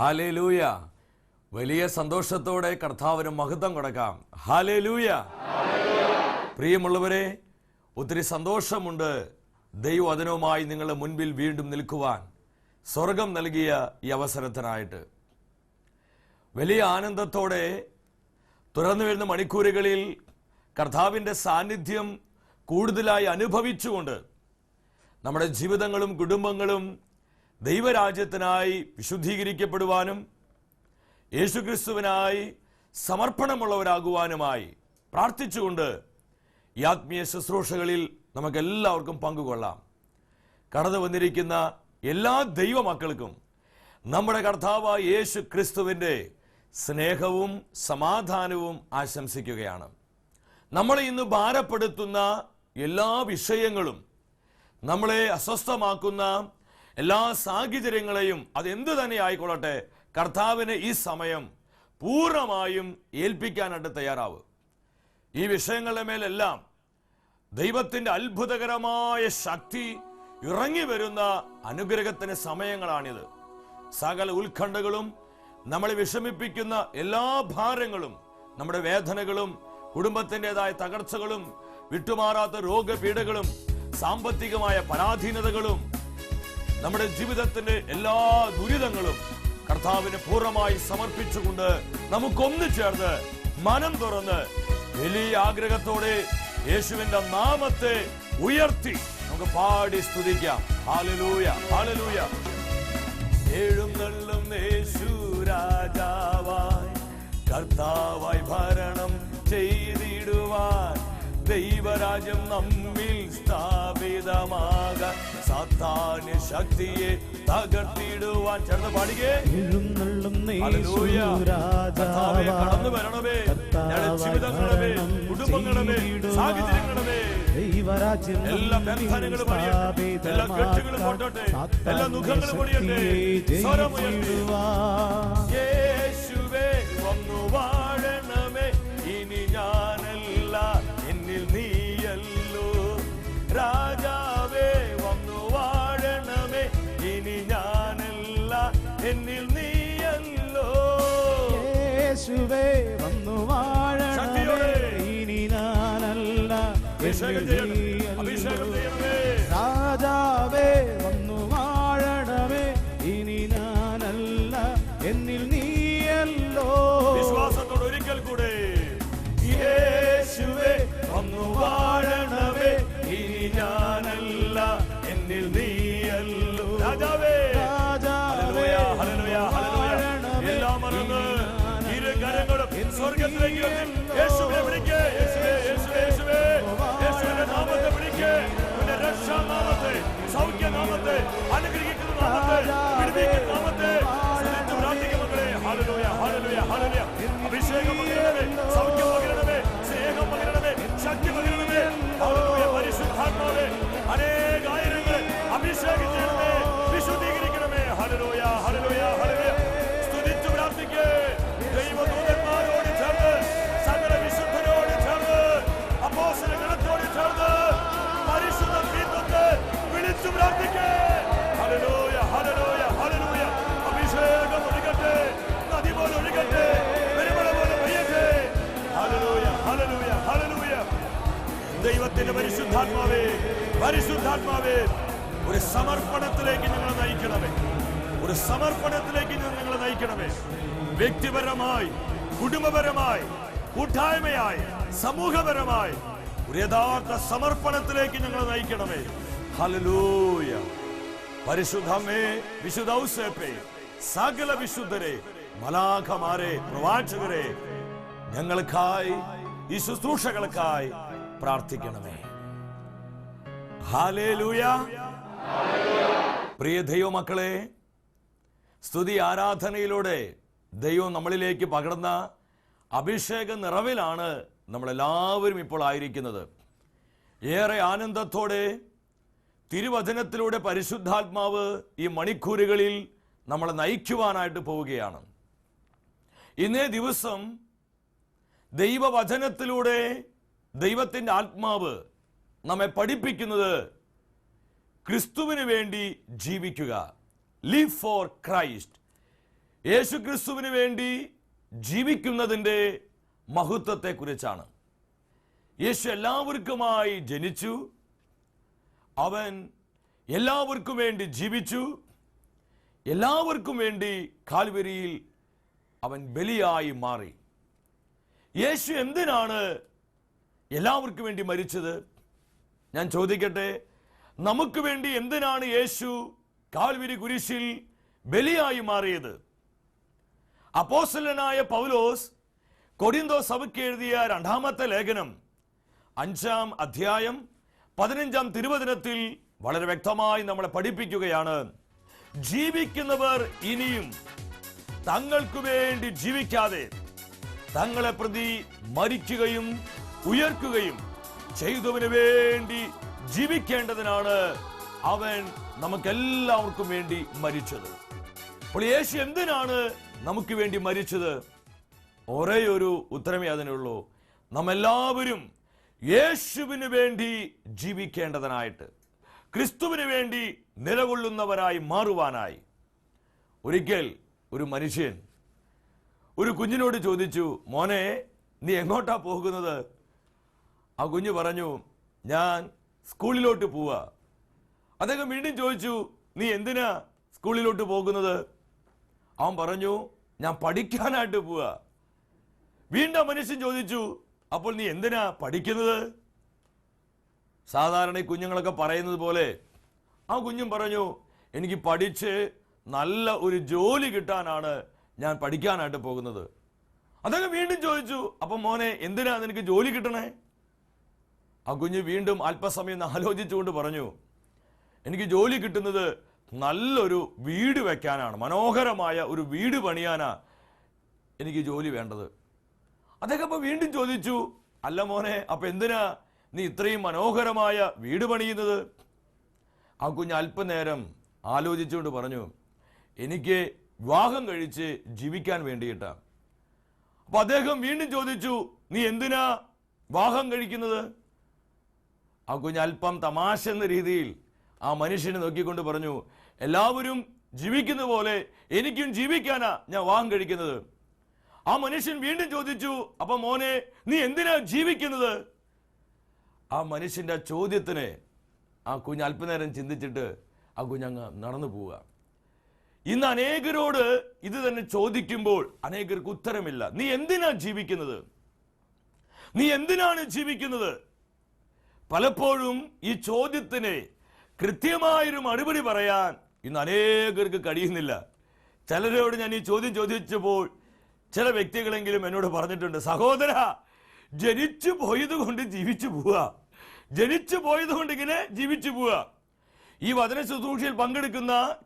Hallelujah. വലിയ സന്തോഷത്തോടെ കർത്താവിന് മഹത്വം കൊടുക്കാം. ഹാലേ ലൂയ പ്രിയമുള്ളവരെ ഒത്തിരി സന്തോഷമുണ്ട് ദൈവവചനവുമായി നിങ്ങളുടെ മുൻപിൽ വീണ്ടും നിൽക്കുവാൻ. സ്വർഗം നൽകിയ ഈ അവസരത്തിനായിട്ട്. വലിയ ആനന്ദത്തോടെ തുറന്നു വരുന്ന മണിക്കൂറുകളിൽ കർത്താവിന്റെ സാന്നിധ്യം കൂടുതലായി അനുഭവിച്ചുകൊണ്ട് നമ്മുടെ ജീവിതങ്ങളും കുടുംബങ്ങളും ദൈവരാജ്യത്തിനായി വിശുദ്ധീകരിക്കപ്പെടുവാനും യേശുക്രിസ്തുവിനായി സമർപ്പണമുള്ളവരാകുവാനുമായി പ്രാർത്ഥിച്ചുകൊണ്ട് ഈ ആത്മീയ ശുശ്രൂഷകളിൽ നമുക്കെല്ലാവർക്കും പങ്കുകൊള്ളാം. കടന്നു വന്നിരിക്കുന്ന എല്ലാ ദൈവമക്കൾക്കും നമ്മുടെ കർത്താവ് യേശു ക്രിസ്തുവിന്റെ സ്നേഹവും സമാധാനവും ആശംസിക്കുകയാണ്. നമ്മളെ ഇന്ന് ഭാരപ്പെടുത്തുന്ന എല്ലാ വിഷയങ്ങളും നമ്മളെ അസ്വസ്ഥമാക്കുന്ന എല്ലാ സാഹചര്യങ്ങളെയും അതെന്ത് തന്നെ ആയിക്കൊള്ളട്ടെ കർത്താവിന് ഈ സമയം പൂർണമായും ഏൽപ്പിക്കാനായിട്ട് തയ്യാറാവും. ഈ വിഷയങ്ങളുടെ മേലെല്ലാം ദൈവത്തിന്റെ അത്ഭുതകരമായ ശക്തി ഇറങ്ങി വരുന്ന അനുഗ്രഹത്തിന് സമയങ്ങളാണിത്. സകല ഉത്കണ്ഠകളും നമ്മളെ വിഷമിപ്പിക്കുന്ന എല്ലാ ഭാരങ്ങളും നമ്മുടെ വേദനകളും കുടുംബത്തിന്റെതായ തകർച്ചകളും വിട്ടുമാറാത്ത രോഗപീഠകളും സാമ്പത്തികമായ പരാധീനതകളും നമ്മുടെ ജീവിതത്തിന്റെ എല്ലാ ദുരിതങ്ങളും കർത്താവിന് പൂർണമായി സമർപ്പിച്ചുകൊണ്ട് നമുക്കൊന്നു ചേർന്ന് മനം തുറന്ന് വലിയ ആഗ്രഹത്തോടെ യേശുവിന്റെ നാമത്തെ ഉയർത്തി നമുക്ക് പാടി സ്തുതിക്കാം. ഹാലലൂയ ഹാലലൂയ എഴുന്നള്ളും യേശു രാജാവായി കർത്താവായി ഭരണം ചെയ്തിടുവാൻ ദൈവരാജ്യം നമ്മിൽ സ്ഥാപിതമാകാൻ സാത്താന് ശക്തിയെ തകർത്തിടുവാൻ ചേർന്ന് പാടുകേ എഴുന്നള്ളും ഹല്ലേലൂയ. കർത്താവേ, കടന്നു വരണമേ. ഞങ്ങളുടെ ജീവിതങ്ങളെ കുടുംബങ്ങളെ സാഹചര്യങ്ങളെ ദൈവരാജ്യം എല്ലാ ബന്ധനങ്ങളും എല്ലാ കെട്ടുകളും എല്ലാ ദുഃഖങ്ങളും യേശുവേ വന്നു വാഴണമേ. ഇനി ഞാനല്ല യേശുവിനെ വിളിക്കേ യേശുവേ യേശുവേ യേശുവേ. യേശുവിന്റെ നാമത്തെ വിളിക്കേ. നിന്റെ രക്ഷാനാമത്തെ സൗഖ്യനാമത്തെ അനുഗ്രഹിക്കുന്ന ഒഴുകട്ടെ പെരുമഴ പോലെ പെയ്യട്ടെ ഹല്ലേലൂയ ഹല്ലേലൂയ ഹല്ലേലൂയ. ദൈവത്തിന്റെ പരിശുദ്ധാത്മാവേ പരിശുദ്ധാത്മാവേ ഒരു സമർപ്പണത്തിലേക്ക് ഞങ്ങളെ നയിക്കണമേ. ഒരു സമർപ്പണത്തിലേക്ക് ഞങ്ങളെ നയിക്കണമേ. വ്യക്തിപരമായി കുടുംബപരമായി കൂട്ടായ്മയായി സമൂഹപരമായി ഒരു യഥാർത്ഥ സമർപ്പണത്തിലേക്ക് ഞങ്ങളെ നയിക്കണമേ. ഹലലൂയ പരിശുദ്ധമേ വിശുദ്ധ സകല വിശുദ്ധരെ മലാഖമാരെ പ്രവാചകരെ ഞങ്ങൾക്കായി ഈ ശുശ്രൂഷകൾക്കായി പ്രാർത്ഥിക്കണമേ. പ്രിയ ദൈവമക്കളെ സ്തുതി ആരാധനയിലൂടെ ദൈവം നമ്മളിലേക്ക് പകർന്ന അഭിഷേക നിറവിലാണ് നമ്മളെല്ലാവരും ഇപ്പോൾ ആയിരിക്കുന്നത്. ഏറെ ആനന്ദത്തോടെ തിരുവചനത്തിലൂടെ പരിശുദ്ധാത്മാവ് ഈ മണിക്കൂറുകളിൽ നമ്മളെ നയിക്കുവാനായിട്ട് പോവുകയാണ്. ഇന്നേ ദിവസം ദൈവവചനത്തിലൂടെ ദൈവത്തിന്റെ ആത്മാവ് നമ്മെ പഠിപ്പിക്കുന്നത് ക്രിസ്തുവിന് വേണ്ടി ജീവിക്കുക. ലിവ് ഫോർ ക്രൈസ്റ്റ് യേശു ക്രിസ്തുവിന് വേണ്ടി ജീവിക്കുന്നതിന്റെ മഹത്വത്തെക്കുറിച്ചാണ്. യേശു എല്ലാവർക്കുമായി ജനിച്ചു. അവൻ എല്ലാവർക്കും വേണ്ടി ജീവിച്ചു. എല്ലാവർക്കും വേണ്ടി കാൽവരിയിൽ അവൻ ബലിയായി മാറി. യേശു എന്തിനാണ് എല്ലാവർക്കും വേണ്ടി മരിച്ചത്? ഞാൻ ചോദിക്കട്ടെ നമുക്ക് വേണ്ടി എന്തിനാണ് യേശു കാൽവിരി കുരിശിൽ ബലിയായി മാറിയത്? അപ്പോസലനായ പൗലോസ് കൊടിന്തോ സഭയ്ക്ക് എഴുതിയ രണ്ടാമത്തെ ലേഖനം അഞ്ചാം അധ്യായം പതിനഞ്ചാം തിരുവചനത്തിൽ വളരെ വ്യക്തമായി നമ്മളെ പഠിപ്പിക്കുകയാണ്. ജീവിക്കുന്നവർ ഇനിയും തങ്ങൾക്ക് വേണ്ടി ജീവിക്കാതെ തങ്ങളെ പ്രതി മരിക്കുകയും ഉയർക്കുകയും ചെയ്തവന് വേണ്ടി ജീവിക്കേണ്ടതിനാണ് അവൻ നമുക്കെല്ലാവർക്കും വേണ്ടി മരിച്ചത്. അപ്പോൾ യേശു എന്തിനാണ് നമുക്ക് വേണ്ടി മരിച്ചത്? ഒരേ ഒരു ഉത്തരമേ അതിനുള്ളൂ. നമ്മെല്ലാവരും യേശുവിന് വേണ്ടി ജീവിക്കേണ്ടതിനായിട്ട് ക്രിസ്തുവിന് വേണ്ടി നിലകൊള്ളുന്നവരായി മാറുവാനായി. ഒരിക്കൽ ഒരു മനുഷ്യൻ. ഒരു കുഞ്ഞിനോട് ചോദിച്ചു മോനെ നീ എങ്ങോട്ടാ പോകുന്നത്? ആ കുഞ്ഞു പറഞ്ഞു ഞാൻ സ്കൂളിലോട്ട് പോവുക അദ്ദേഹം വീണ്ടും ചോദിച്ചു നീ എന്തിനാ സ്കൂളിലോട്ട് പോകുന്നത്? അവൻ പറഞ്ഞു ഞാൻ പഠിക്കാനായിട്ട് പോവുക വീണ്ടും മനുഷ്യൻ ചോദിച്ചു അപ്പോൾ നീ എന്തിനാ പഠിക്കുന്നത്? സാധാരണ കുഞ്ഞുങ്ങളൊക്കെ പറയുന്നത് പോലെ ആ കുഞ്ഞും പറഞ്ഞു എനിക്ക് പഠിച്ച് നല്ല ഒരു ജോലി കിട്ടാനാണ് ഞാൻ പഠിക്കാനായിട്ട് പോകുന്നത്. അദ്ദേഹം വീണ്ടും ചോദിച്ചു അപ്പൊ മോനെ എന്തിനാ നിനക്ക് ജോലി കിട്ടണേ? ആ കുഞ്ഞ് വീണ്ടും അല്പസമയം ആലോചിച്ചുകൊണ്ട് പറഞ്ഞു എനിക്ക് ജോലി കിട്ടുന്നത് നല്ലൊരു വീട് വെക്കാനാണ് മനോഹരമായ ഒരു വീട് പണിയാനാ എനിക്ക് ജോലി വേണ്ടത്. അദ്ദേഹം അപ്പൊ വീണ്ടും ചോദിച്ചു അല്ല മോനെ അപ്പൊ എന്തിനാ നീ ഇത്രയും മനോഹരമായ വീട് പണിയുന്നത്? ആ കുഞ്ഞ് അല്പനേരം ആലോചിച്ചുകൊണ്ട് പറഞ്ഞു എനിക്ക് വിവാഹം കഴിച്ച് ജീവിക്കാൻ വേണ്ടിയിട്ടാണ് അപ്പൊ അദ്ദേഹം വീണ്ടും ചോദിച്ചു നീ എന്തിനാ വിവാഹം കഴിക്കുന്നത്? ആ കുഞ്ഞ് അല്പം തമാശ എന്ന രീതിയിൽ ആ മനുഷ്യനെ നോക്കിക്കൊണ്ട് പറഞ്ഞു എല്ലാവരും ജീവിക്കുന്ന പോലെ എനിക്കും ജീവിക്കാനാ ഞാൻ വിവാഹം കഴിക്കുന്നത്. ആ മനുഷ്യൻ വീണ്ടും ചോദിച്ചു അപ്പൊ മോനെ നീ എന്തിനാ ജീവിക്കുന്നത്? ആ മനുഷ്യന്റെ ചോദ്യത്തിന് ആ കുഞ്ഞ് അല്പനേരം ചിന്തിച്ചിട്ട് ആ കുഞ്ഞങ്ങ് നടന്നു പോവുക. ഇന്ന് അനേകരോട് ഇത് തന്നെ ചോദിക്കുമ്പോൾ അനേകർക്ക് ഉത്തരമില്ല. നീ എന്തിനാ ജീവിക്കുന്നത്? നീ എന്തിനാണ് ജീവിക്കുന്നത്? പലപ്പോഴും ഈ ചോദ്യത്തിന് കൃത്യമായൊരു മറുപടി പറയാൻ ഇന്ന് അനേകർക്ക് കഴിയുന്നില്ല. ചിലരോട് ഞാൻ ഈ ചോദ്യം ചോദിച്ചപ്പോൾ ചില വ്യക്തികളെങ്കിലും എന്നോട് പറഞ്ഞിട്ടുണ്ട് സഹോദര ജനിച്ചു പോയത് കൊണ്ട് ജീവിച്ചു പോവുക. ജനിച്ചു പോയത് കൊണ്ട് ഇങ്ങനെ ജീവിച്ചു പോവുക. ഈ വചന ശുശ്രൂഷയിൽ പങ്കെടുക്കുന്ന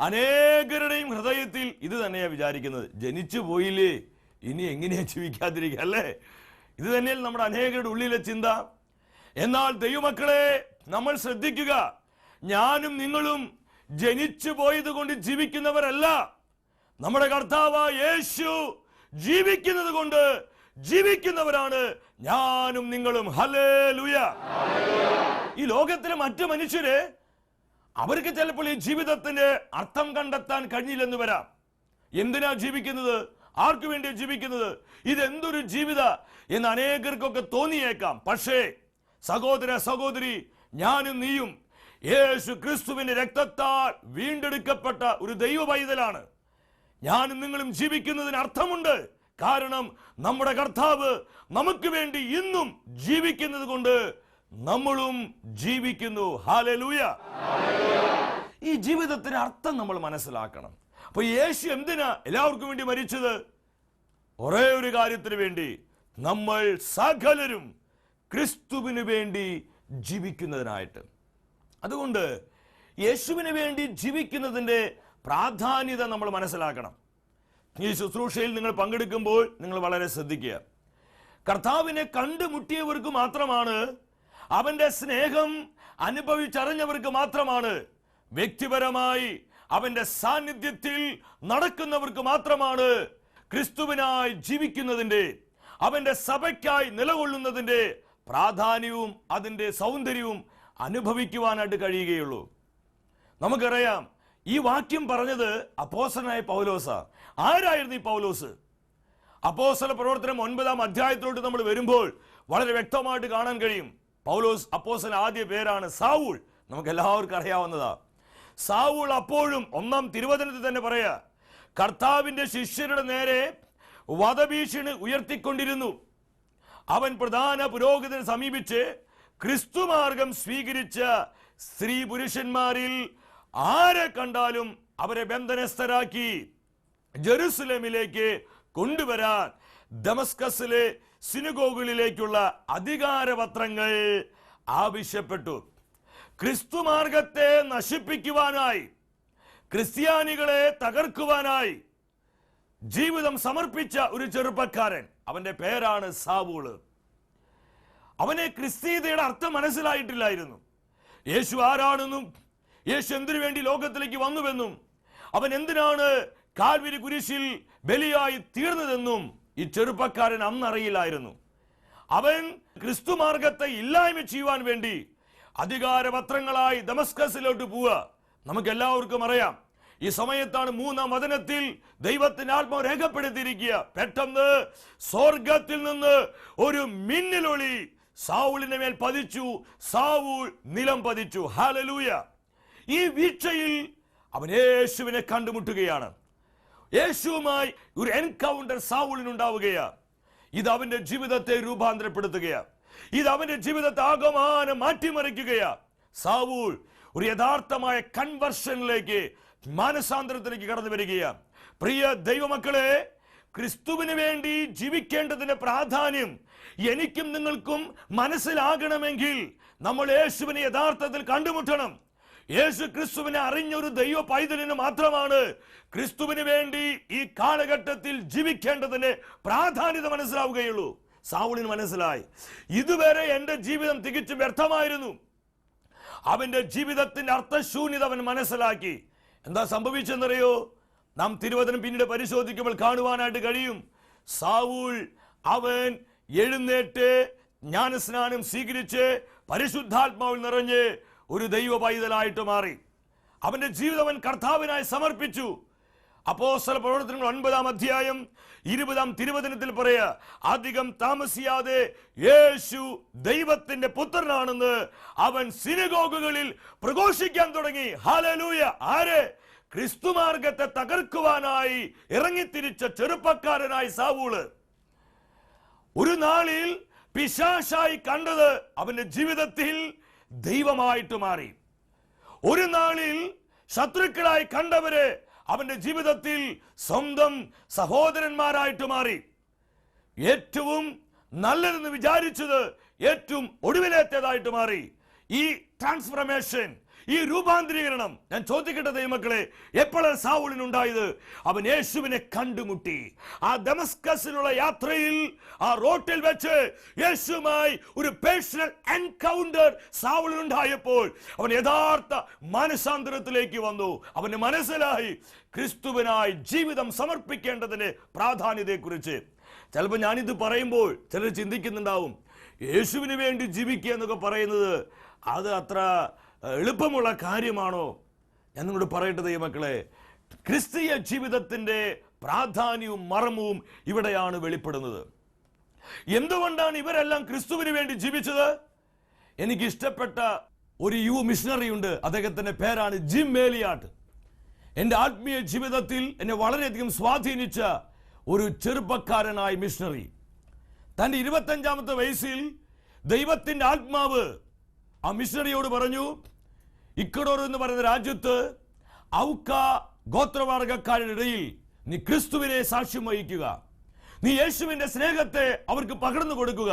അനേകരുടെയും ഹൃദയത്തിൽ ഇത് തന്നെയാണ് വിചാരിക്കുന്നത്. ജനിച്ചു പോയില്ലേ ഇനി എങ്ങനെയാ ജീവിക്കാതിരിക്കുക അല്ലേ? ഇത് തന്നെയല്ല നമ്മുടെ അനേകരുടെ ഉള്ളിലെ ചിന്ത. എന്നാൽ ദൈവമക്കളെ നമ്മൾ ശ്രദ്ധിക്കുക. ഞാനും നിങ്ങളും ജനിച്ചു പോയത് കൊണ്ട് ജീവിക്കുന്നവരല്ല. നമ്മുടെ കർത്താവ് യേശു ജീവിക്കുന്നത് കൊണ്ട് ജീവിക്കുന്നവരാണ് ഞാനും നിങ്ങളും. ഹലേ ലുയ ഈ ലോകത്തിലെ മറ്റു മനുഷ്യര് അവർക്ക് ചിലപ്പോൾ ഈ ജീവിതത്തിന്റെ അർത്ഥം കണ്ടെത്താൻ കഴിഞ്ഞില്ലെന്ന് വരാം. എന്തിനാ ജീവിക്കുന്നത്? ആർക്കു വേണ്ടി ജീവിക്കുന്നത്? ഇതെന്തൊരു ജീവിത എന്ന് അനേകർക്കൊക്കെ തോന്നിയേക്കാം. പക്ഷേ സഹോദര സഹോദരി ഞാനും നീയും യേശു ക്രിസ്തുവിന്റെ രക്തത്താൽ വീണ്ടെടുക്കപ്പെട്ട ഒരു ദൈവ പൈതലാണ് ഞാനും നിങ്ങളും ജീവിക്കുന്നതിന് അർത്ഥമുണ്ട്. കാരണം നമ്മുടെ കർത്താവ് നമുക്ക് വേണ്ടി ഇന്നും ജീവിക്കുന്നത് കൊണ്ട് നമ്മളും ജീവിക്കുന്നു. ഹാലലൂയ ഈ ജീവിതത്തിന് അർത്ഥം നമ്മൾ മനസ്സിലാക്കണം. അപ്പൊ യേശു എന്തിനാ എല്ലാവർക്കും വേണ്ടി മരിച്ചത്? ഒരേ ഒരു കാര്യത്തിന് വേണ്ടി. നമ്മൾ സകലരും ക്രിസ്തുവിന് വേണ്ടി ജീവിക്കുന്നതിനായിട്ട്. അതുകൊണ്ട് യേശുവിന് വേണ്ടി ജീവിക്കുന്നതിന്റെ പ്രാധാന്യത നമ്മൾ മനസ്സിലാക്കണം. ഈ ശുശ്രൂഷയിൽ നിങ്ങൾ പങ്കെടുക്കുമ്പോൾ നിങ്ങൾ വളരെ ശ്രദ്ധിക്കുക. കർത്താവിനെ കണ്ടുമുട്ടിയവർക്ക് മാത്രമാണ് അവന്റെ സ്നേഹം അനുഭവിച്ചറിഞ്ഞവർക്ക് മാത്രമാണ്. വ്യക്തിപരമായി അവന്റെ സാന്നിധ്യത്തിൽ നടക്കുന്നവർക്ക് മാത്രമാണ് ക്രിസ്തുവിനായി ജീവിക്കുന്നതിന്റെ അവന്റെ സഭയ്ക്കായി നിലകൊള്ളുന്നതിന്റെ പ്രാധാന്യവും അതിന്റെ സൗന്ദര്യവും അനുഭവിക്കുവാനായിട്ട് കഴിയുകയുള്ളൂ. നമുക്കറിയാം ഈ വാക്യം പറഞ്ഞത് അപ്പോസനായ പൗലോസ. ആരായിരുന്നു ഈ പൗലോസ്? അപ്പോസല പ്രവർത്തനം ഒൻപതാം അധ്യായത്തിലോട്ട് നമ്മൾ വരുമ്പോൾ വളരെ വ്യക്തമായിട്ട് കാണാൻ കഴിയും. പൗലോസ് അപ്പോസൻ ആദ്യ പേരാണ് സാവൂൾ. നമുക്ക് എല്ലാവർക്കും അറിയാവുന്നതാ. സാവൂൾ അപ്പോഴും ഒന്നാം തിരുവചനത്തിൽ തന്നെ പറയാ കർത്താവിന്റെ ശിഷ്യരുടെ നേരെ വധഭീഷണി ഉയർത്തിക്കൊണ്ടിരുന്നു. അവൻ പ്രധാന പുരോഹിതനെ സമീപിച്ച് ക്രിസ്തുമാർഗം സ്വീകരിച്ച സ്ത്രീ പുരുഷന്മാരിൽ ആരെ കണ്ടാലും അവരെ ബന്ധനസ്ഥരാക്കി ജെറുസലേമിലേക്ക് കൊണ്ടുവരാൻ ദമസ്കസിലെ സിനുഗോഗുകളിലേക്കുള്ള അധികാരപത്രങ്ങൾ ആവശ്യപ്പെട്ടു. ക്രിസ്തുമാർഗത്തെ നശിപ്പിക്കുവാനായി ക്രിസ്ത്യാനികളെ തകർക്കുവാനായി ജീവിതം സമർപ്പിച്ച ഒരു ചെറുപ്പക്കാരൻ. അവന്റെ പേരാണ് സാവൂൾ. അവനെ ക്രിസ്തീയതയുടെ അർത്ഥം മനസ്സിലായിട്ടില്ലായിരുന്നു. യേശു ആരാണെന്നും യേശു എന്തിനു വേണ്ടി ലോകത്തിലേക്ക് വന്നുവെന്നും അവൻ എന്തിനാണ് കാൽവിരി കുരിശിൽ ബലിയായി തീർന്നതെന്നും ഈ ചെറുപ്പക്കാരൻ അന്നറിയില്ലായിരുന്നു. അവൻ ക്രിസ്തു മാർഗത്തെ ഇല്ലായ്മ ചെയ്യുവാൻ വേണ്ടി അധികാരപത്രങ്ങളായി ദമസ്കസിലോട്ട് പോവുക. നമുക്ക് എല്ലാവർക്കും അറിയാം ഈ സമയത്താണ് മൂന്നാം വചനത്തിൽ ദൈവത്തിന്റെ ആത്മാവ് രേഖപ്പെടുത്തിയിരിക്കുക. പെട്ടെന്ന് സ്വർഗത്തിൽ നിന്ന് ഒരു മിന്നലൊളി സാവുളിന്റെ മേൽ പതിച്ചു സാവൂൾ നിലം പതിച്ചു. ഹാലലൂയ ഈ വീഴ്ചയിൽ അവൻ യേശുവിനെ കണ്ടുമുട്ടുകയാണ്. യേശുവുമായി ഒരു എൻകൗണ്ടർ സാവൂളിനുണ്ടാവുകയാണ് ഇത് അവന്റെ ജീവിതത്തെ രൂപാന്തരപ്പെടുത്തുകയാണ് ഇത് അവന്റെ ജീവിതത്തെ ആകമാനം മാറ്റിമറിക്കുകയാ. സാവൂൾ ഒരു യഥാർത്ഥമായ കൺവർഷനിലേക്ക് മാനസാന്തരത്തിലേക്ക് കടന്നു വരികയാണ് പ്രിയ ദൈവമക്കളെ ക്രിസ്തുവിന് വേണ്ടി ജീവിക്കേണ്ടതിന്റെ പ്രാധാന്യം എനിക്കും നിങ്ങൾക്കും മനസ്സിലാകണമെങ്കിൽ നമ്മൾ യേശുവിനെ യഥാർത്ഥത്തിൽ കണ്ടുമുട്ടണം. യേശു ക്രിസ്തുവിനെ അറിഞ്ഞൊരു ദൈവ പൈതലിന് മാത്രമാണ് ക്രിസ്തുവിന് വേണ്ടി ഈ കാലഘട്ടത്തിൽ ജീവിക്കേണ്ടതിന് പ്രാധാന്യത മനസ്സിലാവുകയുള്ളൂ. സാവുളിന് മനസ്സിലായി. ഇതുവരെ എന്റെ ജീവിതം തികച്ചും വ്യർത്ഥമായിരുന്നു. അവന്റെ ജീവിതത്തിന്റെ അർത്ഥശൂന്യത അവൻ മനസ്സിലാക്കി. എന്താ സംഭവിച്ചെന്നറിയോ? നാം തിരുവചനം പിന്നീട് പരിശോധിക്കുമ്പോൾ കാണുവാനായിട്ട് കഴിയും. സാവൂൾ അവൻ എഴുന്നേറ്റ് ജ്ഞാനസ്നാനം സ്വീകരിച്ച് പരിശുദ്ധാത്മാവിൽ നിറഞ്ഞ് ഒരു ദൈവ പൈതലായിട്ട് മാറി. അവന്റെ അവൻ കർത്താവിനായി സമർപ്പിച്ചു. അപ്പോസ്തല പ്രവർത്തനങ്ങൾ ഒൻപതാം അധ്യായം ഇരുപതാം തിരുവചനത്തിൽ പറയുക അധികം താമസിയാതെ യേശു ദൈവത്തിന്റെ പുത്രനാണെന്ന് അവൻ സിനഗോഗുകളിൽ പ്രഘോഷിക്കാൻ തുടങ്ങി. ഹാലലൂയ ആര്? ക്രിസ്തുമാർഗത്തെ തകർക്കുവാനായി ഇറങ്ങിത്തിരിച്ച ചെറുപ്പക്കാരനായി സാവൂൾ. ഒരു നാളിൽ പിശാശായി കണ്ടത് അവന്റെ ജീവിതത്തിൽ ദൈവമായിട്ട് മാറി. ഒരു നാളിൽ ശത്രുക്കളായി കണ്ടവര് അവന്റെ ജീവിതത്തിൽ സ്വന്തം സഹോദരന്മാരായിട്ട് മാറി. ഏറ്റവും നല്ലതെന്ന് വിചാരിച്ചത് ഏറ്റവും ഒടുവിലേറ്റതായിട്ട് മാറി. ഈ ട്രാൻസ്ഫർമേഷൻ ഈ രൂപാന്തരീകരണം. ഞാൻ ചോദിക്കട്ടെ ദൈവമക്കളെ എപ്പോഴാണ് സാവൂളിനുണ്ടായത്? അവൻ യേശുവിനെ കണ്ടുമുട്ടി. ആ ദമസ്കസിലുള്ള യാത്രയിൽ ആ റോട്ടിൽ വെച്ച് യേശുമായി ഒരു പേഴ്സണൽ എൻകൗണ്ടർ സാവൂളിനുണ്ടായപ്പോൾ അവൻ യഥാർത്ഥ മനസാന്തരത്തിലേക്ക് വന്നു. അവന് മനസ്സിലായി ക്രിസ്തുവിനായി ജീവിതം സമർപ്പിക്കേണ്ടതിന്റെ പ്രാധാന്യതയെക്കുറിച്ച്. ചിലപ്പോൾ ഞാനിത് പറയുമ്പോൾ ചിലർ ചിന്തിക്കുന്നുണ്ടാവും യേശുവിന് വേണ്ടി ജീവിക്കുക എന്നൊക്കെ പറയുന്നത് അത് അത്ര എളുപ്പമുള്ള കാര്യമാണോ? ഞാൻ നിങ്ങളോട് പറയട്ടെ ദൈവമക്കളെ. ക്രിസ്തീയ ജീവിതത്തിന്റെ പ്രാധാന്യവും മർമ്മവും ഇവിടെയാണ് വെളിപ്പെടുന്നത്. എന്തുകൊണ്ടാണ് ഇവരെല്ലാം ക്രിസ്തുവിന് വേണ്ടി ജീവിച്ചത്? എനിക്ക് ഇഷ്ടപ്പെട്ട ഒരു യുവ മിഷണറി ഉണ്ട് അദ്ദേഹത്തിന്റെ പേരാണ് ജിം മേലിയാട്ട്. എന്റെ ആത്മീയ ജീവിതത്തിൽ എന്നെ വളരെയധികം സ്വാധീനിച്ച ഒരു ചെറുപ്പക്കാരനായ മിഷണറി. തന്റെ ഇരുപത്തഞ്ചാമത്തെ വയസ്സിൽ ദൈവത്തിന്റെ ആത്മാവ് ആ മിഷണറിയോട് പറഞ്ഞു ഇക്കഡോർ എന്ന് പറയുന്ന രാജ്യത്ത് ഔക്ക ഗോത്രവർഗക്കാരുടെ ഇടയിൽ നീ ക്രിസ്തുവിനെ സാക്ഷ്യം വഹിക്കുക. നീ യേശുവിന്റെ സ്നേഹത്തെ അവർക്ക് പകർന്നു കൊടുക്കുക.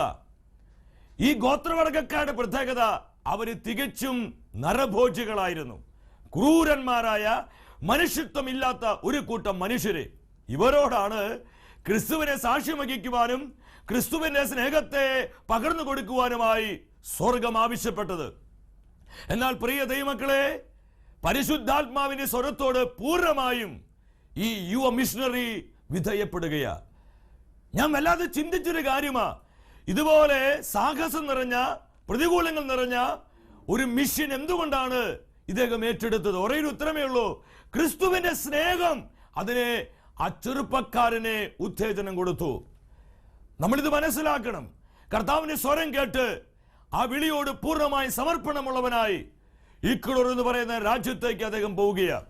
ഈ ഗോത്രവർഗക്കാരുടെ പ്രത്യേകത അവർ തികച്ചും നരഭോജികളായിരുന്നു. ക്രൂരന്മാരായ മനുഷ്യത്വമില്ലാത്ത ഒരു കൂട്ടം മനുഷ്യരെ. ഇവരോടാണ് ക്രിസ്തുവിനെ സാക്ഷ്യം വഹിക്കുവാനും ക്രിസ്തുവിന്റെ സ്നേഹത്തെ പകർന്നു കൊടുക്കുവാനുമായി സ്വർഗം ആവശ്യപ്പെട്ടത്. എന്നാൽ പ്രിയ ദൈവമക്കളെ പരിശുദ്ധാത്മാവിന്റെ സ്വരത്തോട് പൂർണമായും ഈ യുവ മിഷണറി വിധേയപ്പെടുകയാ. ഞാൻ വല്ലാതെ ചിന്തിച്ചൊരു കാര്യമാ. ഇതുപോലെ സാഹസം നിറഞ്ഞ പ്രതികൂലങ്ങൾ നിറഞ്ഞ ഒരു മിഷൻ എന്തുകൊണ്ടാണ് ഇദ്ദേഹം ഏറ്റെടുത്തത്? ഒരേ ഒരു ഉത്തരമേ ഉള്ളൂ. ക്രിസ്തുവിന്റെ സ്നേഹം അതിനെ ആ ചെറുപ്പക്കാരനെ ഉത്തേജനം കൊടുത്തു. നമ്മളിത് മനസ്സിലാക്കണം. കർത്താവിന്റെ സ്വരം കേട്ട് ആ വിളിയോട് പൂർണമായി സമർപ്പണമുള്ളവനായി ഇക്കുളൂർ എന്ന് പറയുന്ന രാജ്യത്തേക്ക് അദ്ദേഹം പോവുകയാണ്.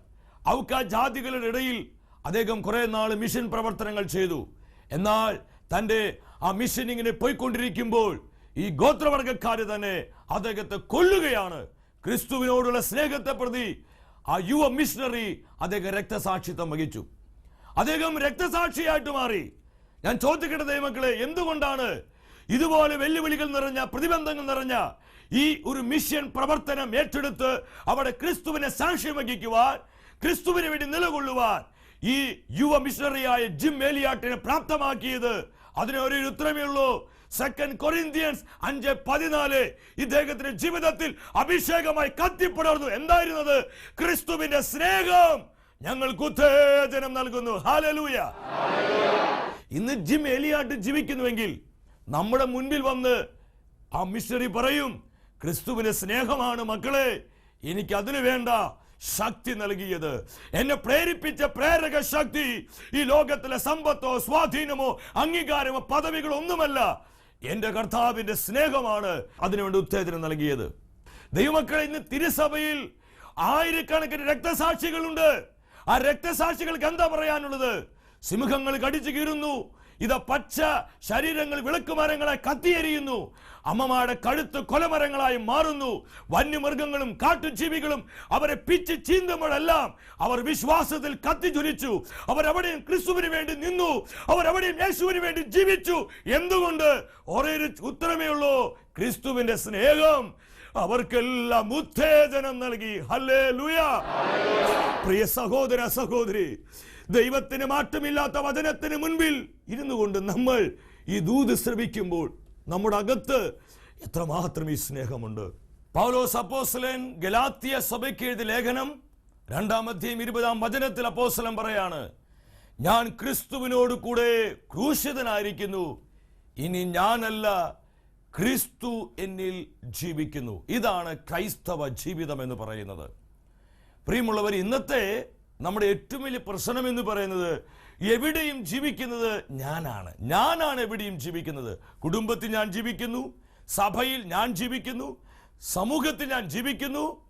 ആ ജാതികളുടെ ഇടയിൽ അദ്ദേഹം കുറെ നാൾ മിഷൻ പ്രവർത്തനങ്ങൾ ചെയ്തു. എന്നാൽ തന്റെ ആ മിഷൻ ഇങ്ങനെ പോയിക്കൊണ്ടിരിക്കുമ്പോൾ ഈ ഗോത്രവർഗക്കാർ തന്നെ അദ്ദേഹത്തെ കൊല്ലുകയാണ്. ക്രിസ്തുവിനോടുള്ള സ്നേഹത്തെ പ്രതി ആ യുവ മിഷണറി അദ്ദേഹം രക്തസാക്ഷിത്വം വഹിച്ചു. അദ്ദേഹം രക്തസാക്ഷിയായിട്ട് മാറി. ഞാൻ ചോദിക്കട്ടെ ദൈവമക്കളെ എന്തുകൊണ്ടാണ് ഇതുപോലെ വെല്ലുവിളികൾ നിറഞ്ഞ പ്രതിബന്ധങ്ങൾ നിറഞ്ഞ ഈ ഒരു മിഷൻ പ്രവർത്തനം ഏറ്റെടുത്ത് അവിടെ ക്രിസ്തുവിനെ സാക്ഷ്യം വഹിക്കുവാൻ ക്രിസ്തുവിന് വേണ്ടി നിലകൊള്ളുവാൻ ഈ യുവ മിഷണറിയായ ജിം മേലിയാട്ടിനെ പ്രാപ്തമാക്കിയത്. അതിന് ഒരു ഉത്തരമേ ഉള്ളൂ. സെക്കൻഡ് കൊറിന്ത്യൻസ് അഞ്ച് പതിനാല് ഇദ്ദേഹത്തിന്റെ ജീവിതത്തിൽ അഭിഷേകമായി കത്തിപ്പടർന്നു. എന്തായിരുന്നത്? ക്രിസ്തുവിന്റെ സ്നേഹം. ഞങ്ങൾക്ക് ഉത്തേജനം നൽകുന്നു. ഹാലലൂയ ഇന്ന് ജിം എലിയാട്ട് ജീവിക്കുന്നുവെങ്കിൽ നമ്മുടെ മുൻപിൽ വന്ന് ആ മിഷണറി പറയും ക്രിസ്തുവിന്റെ സ്നേഹമാണ് മക്കളെ എനിക്ക് അതിനു വേണ്ട ശക്തി നൽകിയത്. എന്നെ പ്രേരിപ്പിച്ച പ്രേരക ശക്തി ഈ ലോകത്തിലെ സമ്പത്തോ സ്വാധീനമോ അംഗീകാരമോ പദവികളോ ഒന്നുമല്ല. എന്റെ കർത്താവിന്റെ സ്നേഹമാണ് അതിനുവേണ്ടി ഉത്തേജനം നൽകിയത്. ദൈവമക്കളെ ഇന്ന് തിരുസഭയിൽ ആയിരക്കണക്കിന് രക്തസാക്ഷികളുണ്ട്. ആ രക്തസാക്ഷികൾക്ക് എന്താ പറയാനുള്ളത്? സിംഹങ്ങൾ കടിച്ചു കീറുന്നു ഇത് പച്ച ശരീരങ്ങൾ വിളക്കുമരങ്ങളായി കത്തിയെരിയുന്നു. അമ്മമാരുടെ കഴുത്ത് കൊലമരങ്ങളായി മാറുന്നു. വന്യമൃഗങ്ങളും കാട്ടുജീവികളും അവരെ പിച്ച് ചീന്തുമ്പോഴെല്ലാം അവർ വിശ്വാസത്തിൽ കത്തിജ്വലിച്ചു അവരവിടെയും ക്രിസ്തുവിന് വേണ്ടി നിന്നു. അവരവിടെയും യേശുവിന് വേണ്ടി ജീവിച്ചു. എന്തുകൊണ്ട്? ഒരേ ഉത്തരമേ ഉള്ളൂ. ക്രിസ്തുവിന്റെ സ്നേഹം അവർക്കെല്ലാം ഉത്തേജനം നൽകി. ഹല്ലേ പ്രിയ സഹോദര സഹോദരി ദൈവത്തിന് മാറ്റമില്ലാത്ത വചനത്തിന് മുൻപിൽ ഇരുന്നു കൊണ്ട് നമ്മൾ ഈ ദൂത് ശ്രമിക്കുമ്പോൾ നമ്മുടെ അകത്ത് എത്രമാത്രം ഈ സ്നേഹമുണ്ട്. പൗലോ അപ്പോസ്തലൻ ഗലാത്തിയ സഭയ്ക്ക് എഴുതി ലേഖനം രണ്ടാം അധ്യയം ഇരുപതാം വചനത്തിൽ അപ്പോസ്തലൻ പറയാണ് ഞാൻ ക്രിസ്തുവിനോട് കൂടെ ക്രൂശിതനായിരിക്കുന്നു. ഇനി ഞാനല്ല ക്രിസ്തു എന്നിൽ ജീവിക്കുന്നു. ഇതാണ് ക്രൈസ്തവ ജീവിതം എന്ന് പറയുന്നത്. പ്രിയമുള്ളവർ ഇന്നത്തെ നമ്മുടെ ഏറ്റവും വലിയ പ്രശ്നം എന്ന് പറയുന്നത് എവിടെയും ജീവിക്കുന്നത് ഞാനാണ്. ഞാനാണ് എവിടെയും ജീവിക്കുന്നത്. കുടുംബത്തിൽ ഞാൻ ജീവിക്കുന്നു സഭയിൽ ഞാൻ ജീവിക്കുന്നു സമൂഹത്തിൽ ഞാൻ ജീവിക്കുന്നു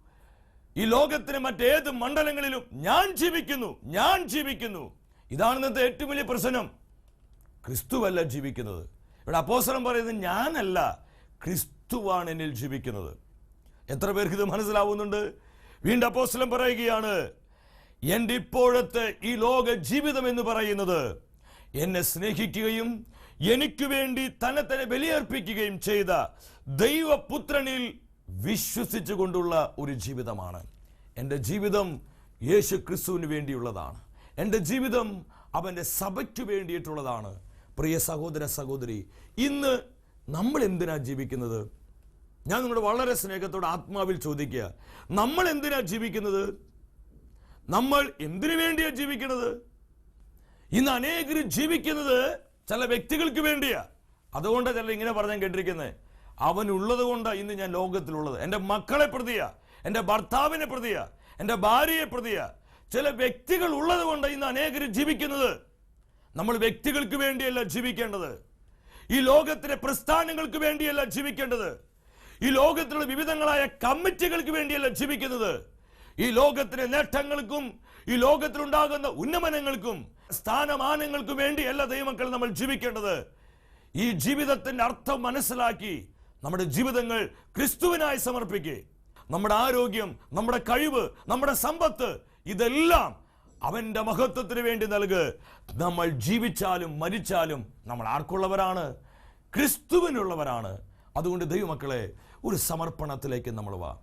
ഈ ലോകത്തിന് മറ്റേത് മണ്ഡലങ്ങളിലും ഞാൻ ജീവിക്കുന്നു ഞാൻ ജീവിക്കുന്നു. ഇതാണ് ഇന്നത്തെ ഏറ്റവും വലിയ പ്രശ്നം. ക്രിസ്തുവല്ല ജീവിക്കുന്നത്. ഇവിടെ അപ്പോസ്തലൻ പറയുന്നത് ഞാനല്ല ക്രിസ്തുവാണ് എന്നിൽ ജീവിക്കുന്നത്. എത്ര പേർക്ക് ഇത് മനസ്സിലാവുന്നുണ്ട്? വീണ്ടും അപ്പോസ്തലൻ പറയുകയാണ് എന്റെ ഇപ്പോഴത്തെ ഈ ലോക ജീവിതം എന്ന് പറയുന്നത്? എന്നെ സ്നേഹിക്കുകയും എനിക്ക് വേണ്ടി തന്നെ തന്നെ ബലിയർപ്പിക്കുകയും ചെയ്ത ദൈവപുത്രനിൽ വിശ്വസിച്ചു കൊണ്ടുള്ള ഒരു ജീവിതമാണ്. എന്റെ ജീവിതം യേശു ക്രിസ്തുവിന് വേണ്ടിയുള്ളതാണ്. എന്റെ ജീവിതം അവന്റെ സഭയ്ക്ക് വേണ്ടിയിട്ടുള്ളതാണ്. പ്രിയ സഹോദര സഹോദരി ഇന്ന് നമ്മൾ എന്തിനാ ജീവിക്കുന്നത്? ഞാൻ നിങ്ങളുടെ വളരെ സ്നേഹത്തോടെ ആത്മാവിൽ ചോദിക്കുക. നമ്മൾ എന്തിനാ ജീവിക്കുന്നത്? നമ്മൾ എന്തിനു വേണ്ടിയാ ജീവിക്കുന്നത്? ഇന്ന് അനേകർ ജീവിക്കുന്നത് ചില വ്യക്തികൾക്ക് വേണ്ടിയാ. അതുകൊണ്ട് ചില ഇങ്ങനെ പറഞ്ഞാൽ കേട്ടിരിക്കുന്നത് അവനുള്ളത് കൊണ്ടാണ് ഇന്ന് ഞാൻ ലോകത്തിലുള്ളത്. എന്റെ മക്കളെ പ്രതിയാ. എന്റെ ഭർത്താവിനെ പ്രതിയാ. എന്റെ ഭാര്യയെ പ്രതിയാ. ചില വ്യക്തികൾ ഉള്ളത് കൊണ്ട് ഇന്ന് അനേകർ ജീവിക്കുന്നത്. നമ്മൾ വ്യക്തികൾക്ക് വേണ്ടിയല്ല ജീവിക്കേണ്ടത്. ഈ ലോകത്തിലെ പ്രസ്ഥാനങ്ങൾക്ക് വേണ്ടിയല്ല ജീവിക്കേണ്ടത്. ഈ ലോകത്തിലുള്ള വിവിധങ്ങളായ കമ്മിറ്റികൾക്ക് വേണ്ടിയല്ല ജീവിക്കുന്നത്. ഈ ലോകത്തിലെ നേട്ടങ്ങൾക്കും ഈ ലോകത്തിലുണ്ടാകുന്ന ഉന്നമനങ്ങൾക്കും സ്ഥാനമാനങ്ങൾക്കും വേണ്ടി വേണ്ടിയല്ല ദൈവമക്കൾ നമ്മൾ ജീവിക്കേണ്ടത്. ഈ ജീവിതത്തിന്റെ അർത്ഥം മനസ്സിലാക്കി നമ്മുടെ ജീവിതങ്ങൾ ക്രിസ്തുവിനായി സമർപ്പിക്കുക നമ്മുടെ ആരോഗ്യം നമ്മുടെ കഴിവ് നമ്മുടെ സമ്പത്ത് ഇതെല്ലാം അവന്റെ മഹത്വത്തിന് വേണ്ടി നൽകുക നമ്മൾ ജീവിച്ചാലും മരിച്ചാലും നമ്മൾ ആർക്കുള്ളവരാണ്? ക്രിസ്തുവിനുള്ളവരാണ്. അതുകൊണ്ട് ദൈവമക്കളെ ഒരു സമർപ്പണത്തിലേക്ക് നമ്മൾ വാ.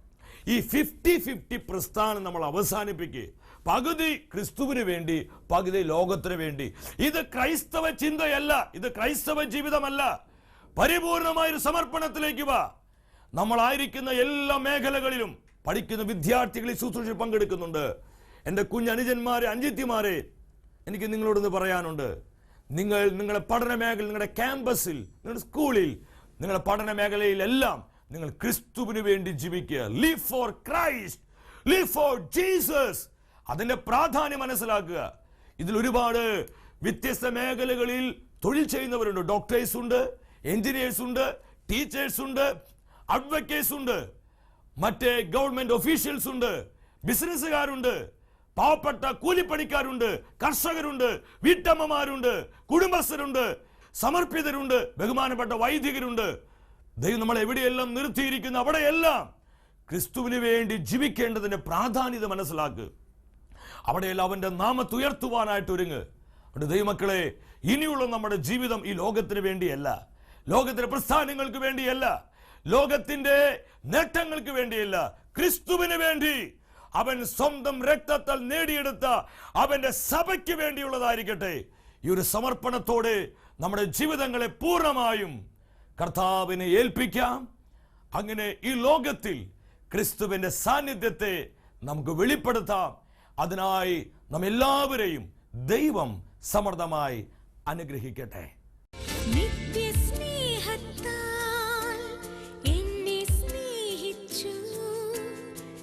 ഈ ഫിഫ്റ്റി ഫിഫ്റ്റി പ്രസ്ഥാനം നമ്മൾ അവസാനിപ്പിക്കുക പകുതി ക്രിസ്തുവിന് വേണ്ടി പകുതി ലോകത്തിന് വേണ്ടി. ഇത് ക്രൈസ്തവ ചിന്തയല്ല ഇത് ക്രൈസ്തവ ജീവിതമല്ല. പരിപൂർണമായ ഒരു സമർപ്പണത്തിലേക്ക് വാ. നമ്മളായിരിക്കുന്ന എല്ലാ മേഖലകളിലും പഠിക്കുന്ന വിദ്യാർത്ഥികളിൽ ശുശ്രൂഷ പങ്കെടുക്കുന്നുണ്ട്. എന്റെ കുഞ്ഞനുജന്മാരെ അഞ്ചിത്തിമാരെ എനിക്ക് നിങ്ങളോടൊന്ന് പറയാനുണ്ട്. നിങ്ങൾ നിങ്ങളുടെ പഠന മേഖല നിങ്ങളുടെ ക്യാമ്പസിൽ നിങ്ങളുടെ സ്കൂളിൽ നിങ്ങളുടെ പഠന മേഖലയിലെല്ലാം നിങ്ങൾ ക്രിസ്തുവിന് വേണ്ടി ജീവിക്കുക. Live for Christ live for Jesus അതിന്റെ പ്രാധാന്യം മനസ്സിലാക്കുക. ഇതിൽ ഒരുപാട് വ്യത്യസ്ത മേഖലകളിൽ തൊഴിൽ ചെയ്യുന്നവരുണ്ട്. ഡോക്ടേഴ്സ് ഉണ്ട് എഞ്ചിനീയേഴ്സ് ഉണ്ട് ടീച്ചേഴ്സ് ഉണ്ട് അഡ്വക്കേറ്റ്സ് ഉണ്ട്. മറ്റേ ഗവൺമെന്റ് ഒഫീഷ്യൽസ് ഉണ്ട് ബിസിനസ്സുകാരുണ്ട് പാവപ്പെട്ട കൂലിപ്പണിക്കാരുണ്ട് കർഷകരുണ്ട് വീട്ടമ്മമാരുണ്ട് കുടുംബസ്ഥരുണ്ട് സമർപ്പിതരുണ്ട് ബഹുമാനപ്പെട്ട വൈദികരുണ്ട്. ദൈവം നമ്മൾ എവിടെയെല്ലാം നിർത്തിയിരിക്കുന്നു അവിടെയെല്ലാം ക്രിസ്തുവിന് വേണ്ടി ജീവിക്കേണ്ടതിന്റെ പ്രാധാന്യത മനസ്സിലാക്കുക അവിടെയെല്ലാം അവന്റെ നാമത്തുയർത്തുവാനായിട്ട് ഒരുങ്ങ്. അവിടെ ദൈവമക്കളെ ഇനിയുള്ള നമ്മുടെ ജീവിതം ഈ ലോകത്തിന് വേണ്ടിയല്ല. ലോകത്തിന്റെ പ്രസ്ഥാനങ്ങൾക്ക് വേണ്ടിയല്ല. ലോകത്തിന്റെ നേട്ടങ്ങൾക്ക് വേണ്ടിയല്ല. ക്രിസ്തുവിന് വേണ്ടി അവൻ സ്വന്തം രക്തത്താൽ നേടിയെടുത്ത അവന്റെ സഭയ്ക്ക് വേണ്ടിയുള്ളതായിരിക്കട്ടെ. ഈ ഒരു സമർപ്പണത്തോടെ നമ്മുടെ ജീവിതങ്ങളെ പൂർണമായും കർത്താവിനെ ഏൽപ്പിക്കാം. അങ്ങനെ ഈ ലോകത്തിൽ ക്രിസ്തുവിന്റെ സാന്നിധ്യത്തെ നമുക്ക് വെളിപ്പെടുത്താം. അതിനായി നമ്മെല്ലാവരെയും എല്ലാവരെയും ദൈവം സമർത്ഥമായി അനുഗ്രഹിക്കട്ടെ. നിത്യസ്നേഹത്താൽ എന്നെ സ്നേഹിച്ചു.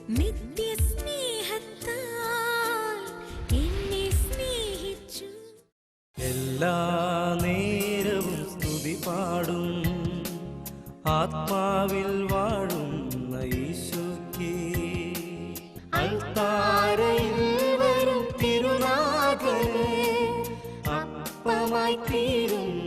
നിത്യസ്നേഹത്താൽ എന്നെ സ്നേഹിച്ചു. എല്ലാ ആത്മാവിൽ വാഴുന്ന യേശുക്കേ അൾത്താരയിൽ വരും തിരുനാഥന് അപ്പമായി തീരുന്ന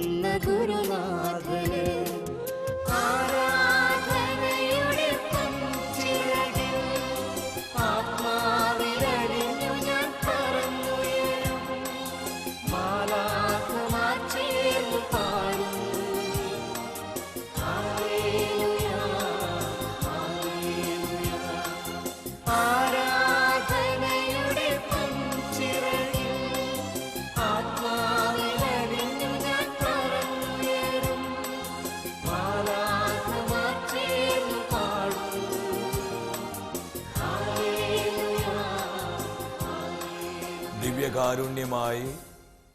ദിവ്യകാരുണ്യമായി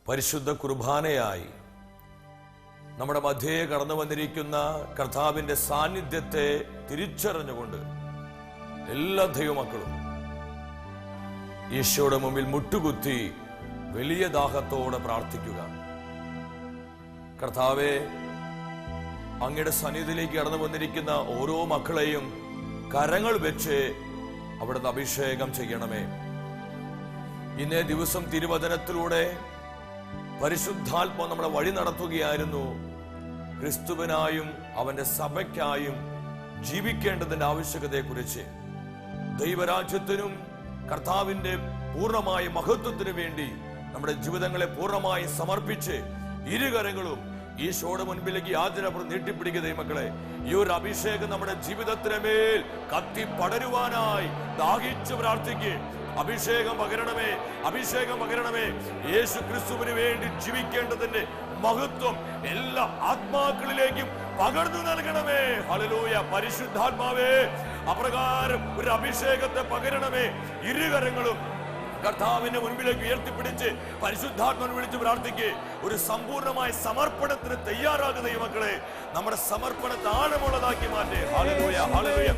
പരിശുദ്ധ കുർബാനയായി നമ്മുടെ മധ്യേ കടന്നു വന്നിരിക്കുന്ന കർത്താവിന്റെ സാന്നിധ്യത്തെ തിരിച്ചറിഞ്ഞുകൊണ്ട് എല്ലാ ദൈവമക്കളും ഈശോയുടെ മുമ്പിൽ മുട്ടുകുത്തി വലിയ ദാഹത്തോടെ പ്രാർത്ഥിക്കുക. കർത്താവെ അങ്ങയുടെ സന്നിധിയിലേക്ക് കടന്നു വന്നിരിക്കുന്ന ഓരോ മക്കളെയും കരങ്ങൾ വെച്ച് അവിടുന്ന് അഭിഷേകം ചെയ്യണമേ. ഇന്നേ ദിവസം തിരുവചനത്തിലൂടെ പരിശുദ്ധാത്മ നമ്മളെ വഴി നടത്തുകയായിരുന്നു. ക്രിസ്തുവിനായും അവന്റെ സഭയ്ക്കായും ജീവിക്കേണ്ടതിന്റെ ആവശ്യകതയെക്കുറിച്ച്. ദൈവരാജ്യത്തിനും കർത്താവിന്റെ പൂർണമായ മഹത്വത്തിനു വേണ്ടി നമ്മുടെ ജീവിതങ്ങളെ പൂർണമായി സമർപ്പിച്ച് ഇരുകരങ്ങളും ഈശോയുടെ മുൻപിലേക്ക് യാചനപ്പുറം നീട്ടിപ്പിടിക്കുക ദൈവമക്കളെ. ഈ ഒരു അഭിഷേകം നമ്മുടെ ജീവിതത്തിന് മേൽ കത്തി പടരുവാനായി ദാഹിച്ചു പ്രാർത്ഥിക്കുക അഭിഷേകം പകരണമേ അഭിഷേകം പകരണമേ. യേശു ക്രിസ്തുവിന് വേണ്ടി ജീവിക്കേണ്ടതിന്റെ മഹത്വം എല്ലാ ആത്മാക്കളിലേക്കും പകർന്നു നൽകണമേ. ഹലലൂയ പരിശുദ്ധാത്മാവേ അപ്രകാരം ഒരു അഭിഷേകത്തെ പകരണമേ. ഇരുകരങ്ങളും കർത്താവിന്റെ മുൻപിലേക്ക് ഉയർത്തിപ്പിടിച്ച് പരിശുദ്ധാത്മൻ വിളിച്ച് പ്രാർത്ഥിക്ക്. ഒരു സമ്പൂർണമായ സമർപ്പണത്തിന് തയ്യാറാകുന്ന ഈ മക്കളെ നമ്മുടെ സമർപ്പണത്തെ ആഴമുള്ളതാക്കി മാറ്റേ. ഹലലൂയ ഹലലൂയ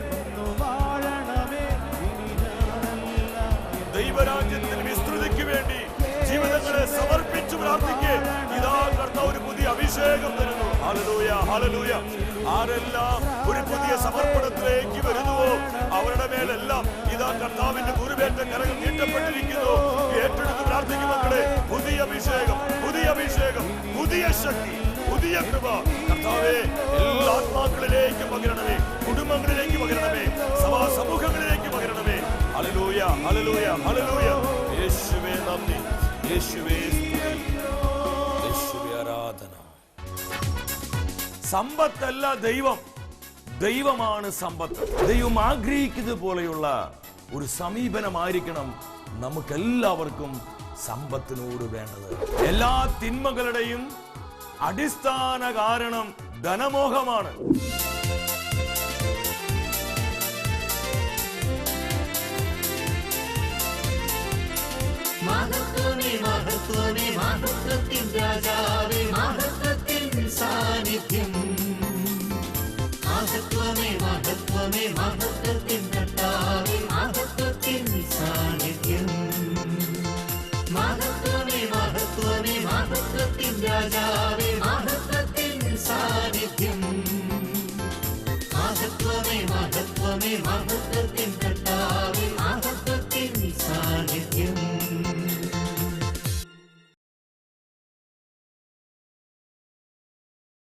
ദൈവരാജ്യത്തിന് വിസ്തൃതിക്ക് വേണ്ടി ജീവിതങ്ങളെ സമർപ്പിച്ചു പ്രാർത്ഥിക്ക്. ഇതാ കർത്താവ് ഒരു പുതിയ അഭിഷേകം തരുന്നു. ഹലലൂയ ഹലലൂയ ആരെല്ലാം ഒരു പുതിയ സമർപ്പണത്തിലേക്ക് വരുന്നുവോ അവരുടെ മേലെല്ലാം ഇതാ കർത്താവിന്റെ ഗുരുവേറ്റ കരകം നീട്ടപ്പെട്ടിരിക്കുന്നു. ഏറ്റെടുത്ത് പ്രാർത്ഥിക്കും മക്കളെ. പുതിയ അഭിഷേകം പുതിയ അഭിഷേകം പുതിയ ശക്തി പുതിയ കൃപ. കർത്താവേ എല്ലാ ആത്മാക്കളിലേക്ക് പകരണമേ കുടുംബങ്ങളിലേക്ക് പകരണമേ സഭാ സമൂഹങ്ങളിലേക്ക് പകരണമേ ഹല്ലേലൂയ ഹല്ലേലൂയ ഹല്ലേലൂയ യേശുവേ നന്ദി യേശുവേ യേശുവേ ആരാധന. സമ്പത്തല്ല ദൈവം. ദൈവമാണ് സമ്പത്ത്. ദൈവം ആഗ്രഹിക്കുന്നത് പോലെയുള്ള ഒരു സമീപനമായിരിക്കണം നമുക്കെല്ലാവർക്കും സമ്പത്തിനോട് വേണ്ടത്. എല്ലാ തിന്മകളുടെയും അടിസ്ഥാന കാരണം ധനമോഹമാണ്. महत्वमे महत्वमे महत्वतिं महत्व महत्वतिं महत्व महत्वमे महत्वमे महत्व कर्तावे महत्व सानिध्यम् महत्वमे महत्वमे महत्वतिं राजावे